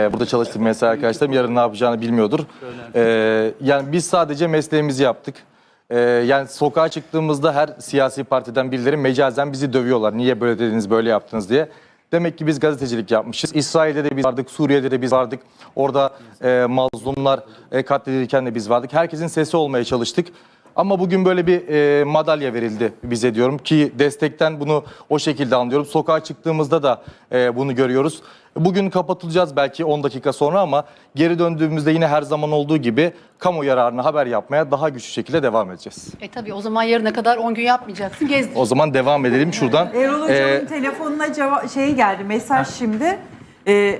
Ee, Burada çalıştığım mesai arkadaşlarım yarın ne yapacağını bilmiyordur. Ee, yani biz sadece mesleğimizi yaptık. Ee, yani sokağa çıktığımızda her siyasi partiden birileri mecazen bizi dövüyorlar. Niye böyle dediniz, böyle yaptınız diye. Demek ki biz gazetecilik yapmışız. İsrail'de de biz vardık, Suriye'de de biz vardık. Orada e, mazlumlar e, katledilirken de biz vardık. Herkesin sesi olmaya çalıştık. Ama bugün böyle bir e, madalya verildi bize diyorum ki destekten bunu o şekilde anlıyorum. Sokağa çıktığımızda da e, bunu görüyoruz. Bugün kapatılacağız belki 10 dakika sonra ama geri döndüğümüzde yine her zaman olduğu gibi kamu yararına haber yapmaya daha güçlü şekilde devam edeceğiz. E tabii o zaman yarına kadar 10 gün yapmayacaksın. Gezdir. O zaman devam edelim şuradan. Erol Hocam'ın Ee, telefonuna ceva- şey geldi mesaj şimdi. Ee,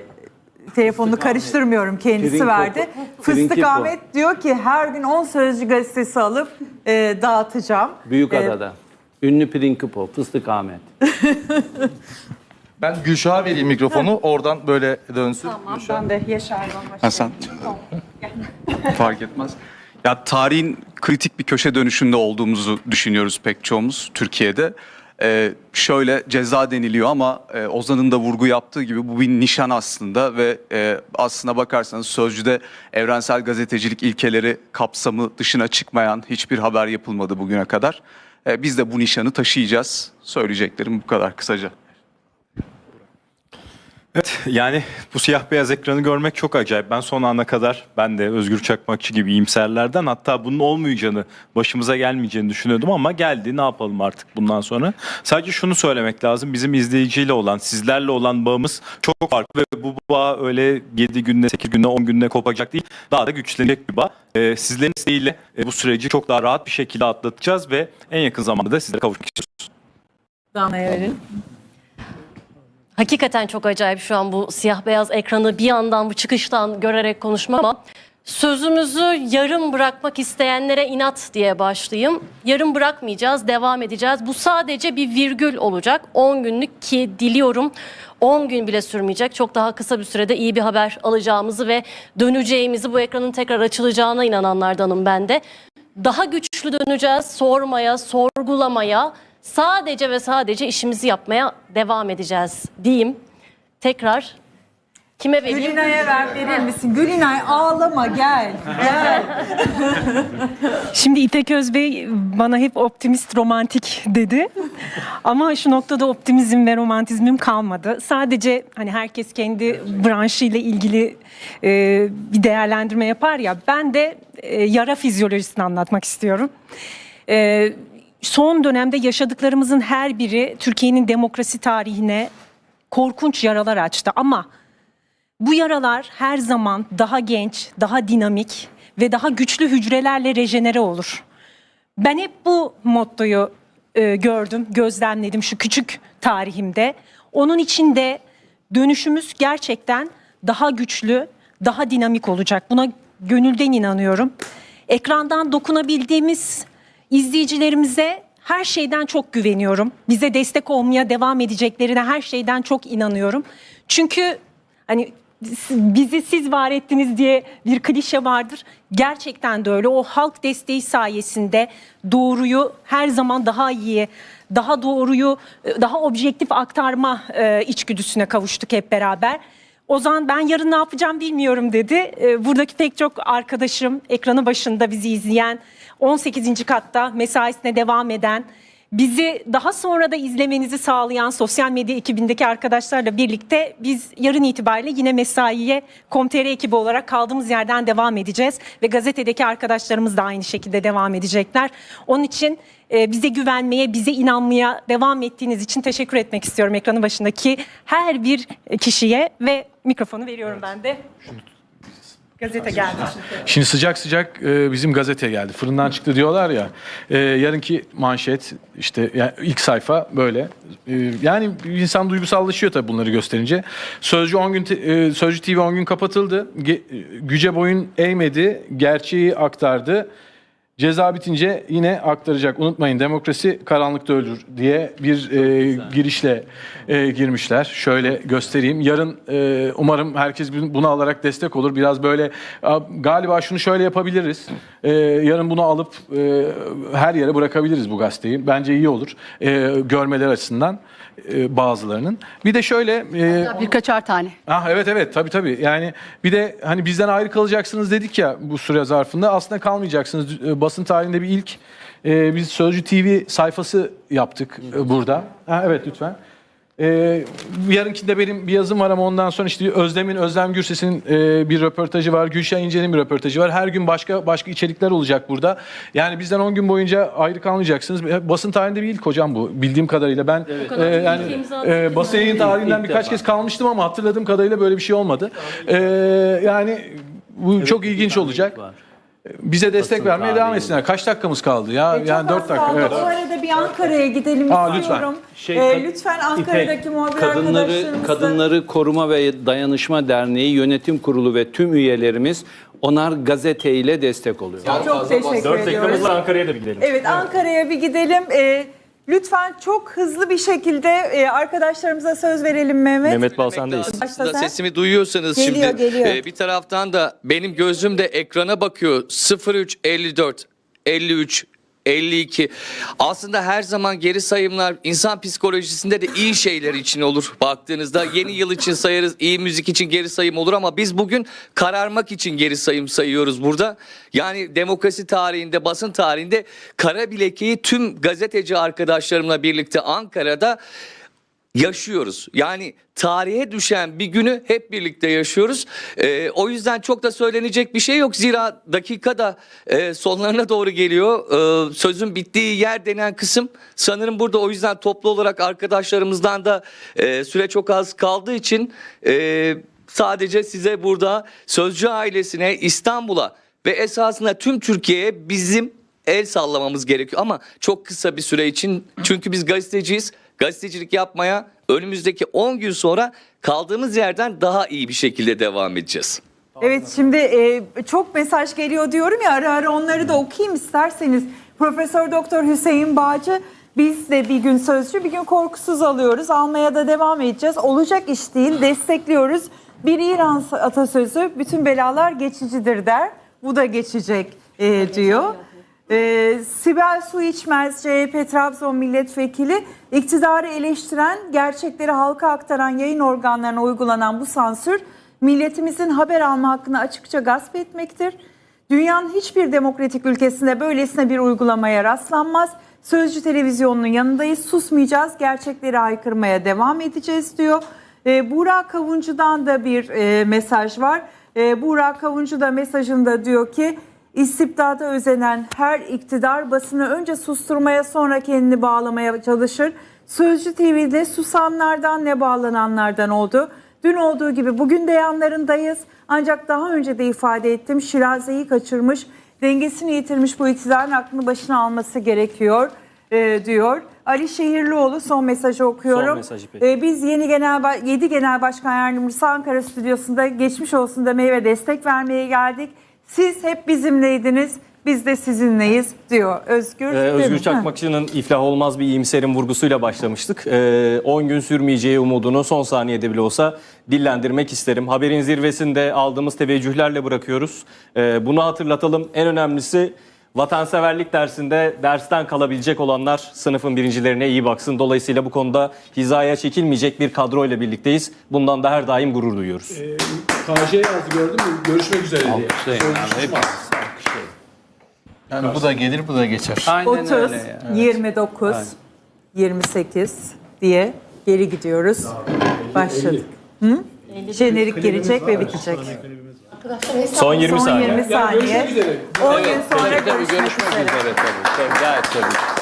telefonunu karıştırmıyorum kendisi Prinko- verdi. Fıstık Prinkipo. Ahmet diyor ki her gün 10 sözcü gazetesi alıp e, dağıtacağım. Büyükada'da. Ünlü Prinkipo, Fıstık Ahmet. ben Gülşah'a vereyim mikrofonu oradan böyle dönsün. Tamam ben de Yaşar'dan başlayayım. Hasan. Fark etmez. Ya tarihin kritik bir köşe dönüşünde olduğumuzu düşünüyoruz pek çoğumuz Türkiye'de. Ee, şöyle ceza deniliyor ama e, Ozan'ın da vurgu yaptığı gibi bu bir nişan aslında ve e, aslına bakarsanız Sözcü'de evrensel gazetecilik ilkeleri kapsamı dışına çıkmayan hiçbir haber yapılmadı bugüne kadar. E, biz de bu nişanı taşıyacağız. Söyleyeceklerim bu kadar kısaca. Evet yani bu siyah beyaz ekranı görmek çok acayip. Ben son ana kadar ben de Özgür Çakmakçı gibi iyimserlerden hatta bunun olmayacağını, başımıza gelmeyeceğini düşünüyordum ama geldi. Ne yapalım artık bundan sonra? Sadece şunu söylemek lazım. Bizim izleyiciyle olan, sizlerle olan bağımız çok farklı ve bu bağ öyle 7 günde, 8 günde, 10 günde kopacak değil. Daha da güçlenecek bir bağ. Ee, sizlerin isteğiyle e, bu süreci çok daha rahat bir şekilde atlatacağız ve en yakın zamanda da sizlere kavuşmak istiyoruz. Dana'ya verin. Hakikaten çok acayip şu an bu siyah beyaz ekranı bir yandan bu çıkıştan görerek konuşmak ama sözümüzü yarım bırakmak isteyenlere inat diye başlayayım. Yarım bırakmayacağız, devam edeceğiz. Bu sadece bir virgül olacak. 10 günlük ki diliyorum 10 gün bile sürmeyecek. Çok daha kısa bir sürede iyi bir haber alacağımızı ve döneceğimizi, bu ekranın tekrar açılacağına inananlardanım ben de. Daha güçlü döneceğiz, sormaya, sorgulamaya, sadece ve sadece işimizi yapmaya devam edeceğiz diyeyim. Tekrar kime vereyim? Gülinay'a ver verir misin? Gülinay ağlama gel. Gel. Şimdi İpek Özbey bana hep optimist, romantik dedi. Ama şu noktada optimizm ve romantizmim kalmadı. Sadece hani herkes kendi branşıyla ilgili e, bir değerlendirme yapar ya. Ben de e, yara fizyolojisini anlatmak istiyorum. E, son dönemde yaşadıklarımızın her biri Türkiye'nin demokrasi tarihine korkunç yaralar açtı. Ama bu yaralar her zaman daha genç, daha dinamik ve daha güçlü hücrelerle rejenere olur. Ben hep bu mottoyu e, gördüm, gözlemledim şu küçük tarihimde. Onun için de dönüşümüz gerçekten daha güçlü, daha dinamik olacak. Buna gönülden inanıyorum. Ekrandan dokunabildiğimiz izleyicilerimize her şeyden çok güveniyorum. Bize destek olmaya devam edeceklerine her şeyden çok inanıyorum. Çünkü hani bizi siz var ettiniz diye bir klişe vardır. Gerçekten de öyle. O halk desteği sayesinde doğruyu her zaman daha iyi, daha doğruyu, daha objektif aktarma e, içgüdüsüne kavuştuk hep beraber. Ozan ben yarın ne yapacağım bilmiyorum dedi. E, Buradaki pek çok arkadaşım, ekranı başında bizi izleyen, 18. katta mesaisine devam eden, Bizi daha sonra da izlemenizi sağlayan sosyal medya ekibindeki arkadaşlarla birlikte biz yarın itibariyle yine mesaiye Kom.tr ekibi olarak kaldığımız yerden devam edeceğiz. Ve gazetedeki arkadaşlarımız da aynı şekilde devam edecekler. Onun için e, bize güvenmeye, bize inanmaya devam ettiğiniz için teşekkür etmek istiyorum ekranın başındaki her bir kişiye ve mikrofonu veriyorum ben de. Gazete geldi. Şimdi sıcak sıcak e, bizim gazete geldi. Fırından çıktı diyorlar ya. E, yarınki manşet işte yani ilk sayfa böyle. E, yani insan duygusallaşıyor tabii bunları gösterince. Sözcü 10 gün Sözcü TV 10 gün kapatıldı. Güce boyun eğmedi. Gerçeği aktardı. Ceza bitince yine aktaracak. Unutmayın demokrasi karanlıkta ölür diye bir e, girişle e, girmişler. Şöyle göstereyim. Yarın e, umarım herkes bunu alarak destek olur. Biraz böyle galiba şunu şöyle yapabiliriz. E, yarın bunu alıp e, her yere bırakabiliriz bu gazeteyi. Bence iyi olur. E, görmeler açısından. E, bazılarının. Bir de şöyle e, Birkaçar tane. Ah evet evet tabii tabii. Yani bir de hani bizden ayrı kalacaksınız dedik ya bu süre zarfında. Aslında kalmayacaksınız. E, Basın tarihinde bir ilk e, biz Sözcü TV sayfası yaptık e, burada. Ha, evet lütfen. E, yarınkinde benim bir yazım var ama ondan sonra işte Özlem'in, Özlem Gürses'in e, bir röportajı var. Gülşen İnce'nin bir röportajı var. Her gün başka başka içerikler olacak burada. Yani bizden 10 gün boyunca ayrı kalmayacaksınız. E, Basın tarihinde bir ilk hocam bu bildiğim kadarıyla. Ben kadar e, yani e, basın yayın tarihinden İlk birkaç defa. kez kalmıştım ama hatırladığım kadarıyla böyle bir şey olmadı. Ee, yani bu çok ilginç olacak. Var. Bize destek Basın vermeye devam etsinler. Kaç dakikamız kaldı ya? E, çok yani 4 az dakika. kaldı. Evet. O arada bir Ankara'ya gidelim Aa, lütfen. istiyorum. Şey, Ee, kad- lütfen Ankara'daki İpek, muhabir kadınları, arkadaşlarımız da- kadınları Koruma ve Dayanışma Derneği Yönetim Kurulu ve tüm üyelerimiz onar gazeteyle destek oluyor. Çok teşekkür ediyoruz. Ankara'ya da bir gidelim. Evet Ankara'ya bir gidelim. Ee, lütfen çok hızlı bir şekilde e, arkadaşlarımıza söz verelim Mehmet. Mehmet Balsan'dayız. Başla sen. Sesimi duyuyorsanız Geliyor, şimdi geliyor. e, bir taraftan da benim gözüm de ekrana bakıyor 03 54 53 52. Aslında her zaman geri sayımlar insan psikolojisinde de iyi şeyler için olur baktığınızda. Yeni yıl için sayarız, iyi müzik için geri sayım olur ama biz bugün kararmak için geri sayım sayıyoruz burada. Yani demokrasi tarihinde, basın tarihinde kara bilekeyi tüm gazeteci arkadaşlarımla birlikte Ankara'da yaşıyoruz. Yani tarihe düşen bir günü hep birlikte yaşıyoruz. Ee, o yüzden çok da söylenecek bir şey yok. Zira dakikada e, sonlarına doğru geliyor. Ee, sözün bittiği yer denen kısım sanırım burada o yüzden toplu olarak arkadaşlarımızdan da e, süre çok az kaldığı için e, sadece size burada Sözcü ailesine İstanbul'a ve esasında tüm Türkiye'ye bizim el sallamamız gerekiyor ama çok kısa bir süre için çünkü biz gazeteciyiz. Gazetecilik yapmaya önümüzdeki 10 gün sonra kaldığımız yerden daha iyi bir şekilde devam edeceğiz. Evet şimdi e, çok mesaj geliyor diyorum ya ara ara onları da okuyayım isterseniz. Profesör Doktor Hüseyin Bağcı biz de bir gün sözcü bir gün korkusuz alıyoruz. Almaya da devam edeceğiz. Olacak iş değil destekliyoruz. Bir İran atasözü bütün belalar geçicidir der. Bu da geçecek e, diyor. Ee, Sibel Su İçmez, CHP Trabzon Milletvekili, iktidarı eleştiren, gerçekleri halka aktaran yayın organlarına uygulanan bu sansür, milletimizin haber alma hakkını açıkça gasp etmektir. Dünyanın hiçbir demokratik ülkesinde böylesine bir uygulamaya rastlanmaz. Sözcü televizyonunun yanındayız, susmayacağız, gerçekleri haykırmaya devam edeceğiz diyor. Ee, Burak Kavuncu'dan da bir e, mesaj var. Ee, Burak Kavuncu da mesajında diyor ki, İstibdada özenen her iktidar basını önce susturmaya sonra kendini bağlamaya çalışır. Sözcü TV'de susanlardan ne bağlananlardan oldu. Dün olduğu gibi bugün de yanlarındayız. Ancak daha önce de ifade ettim Şiraze'yi kaçırmış, dengesini yitirmiş bu iktidarın aklını başına alması gerekiyor e, diyor. Ali Şehirlioğlu son mesajı okuyorum. Son mesajı peki. E, biz yeni genel 7 genel başkan yardımcısı Ankara stüdyosunda geçmiş olsun demeye ve destek vermeye geldik. Siz hep bizimleydiniz, biz de sizinleyiz diyor Özgür. Ee? Özgür. Çakmakçı'nın iflah olmaz bir iyimserin vurgusuyla başlamıştık. Ee, 10 gün sürmeyeceği umudunu son saniyede bile olsa dillendirmek isterim. Haberin zirvesinde aldığımız teveccühlerle bırakıyoruz. Ee, bunu hatırlatalım. En önemlisi vatanseverlik dersinde dersten kalabilecek olanlar sınıfın birincilerine iyi baksın. Dolayısıyla bu konuda hizaya çekilmeyecek bir kadroyla birlikteyiz. Bundan da her daim gurur duyuyoruz. KJ yazdı gördün mü? Görüşmek üzere diye. Alkışlayın abi, hepiniz alkışlayın. Yani bu da gelir bu da geçer. Aynen 30, öyle ya. 29, 28 diye geri gidiyoruz. Başladık. Hı? Jenerik girecek ve bitecek. Son 20 Son saniye. 20 saniye. 10 gün sonra Tabii, tabii, görüşmek görüşmek üzere. üzere tabii. Tabii, Gayet tabii.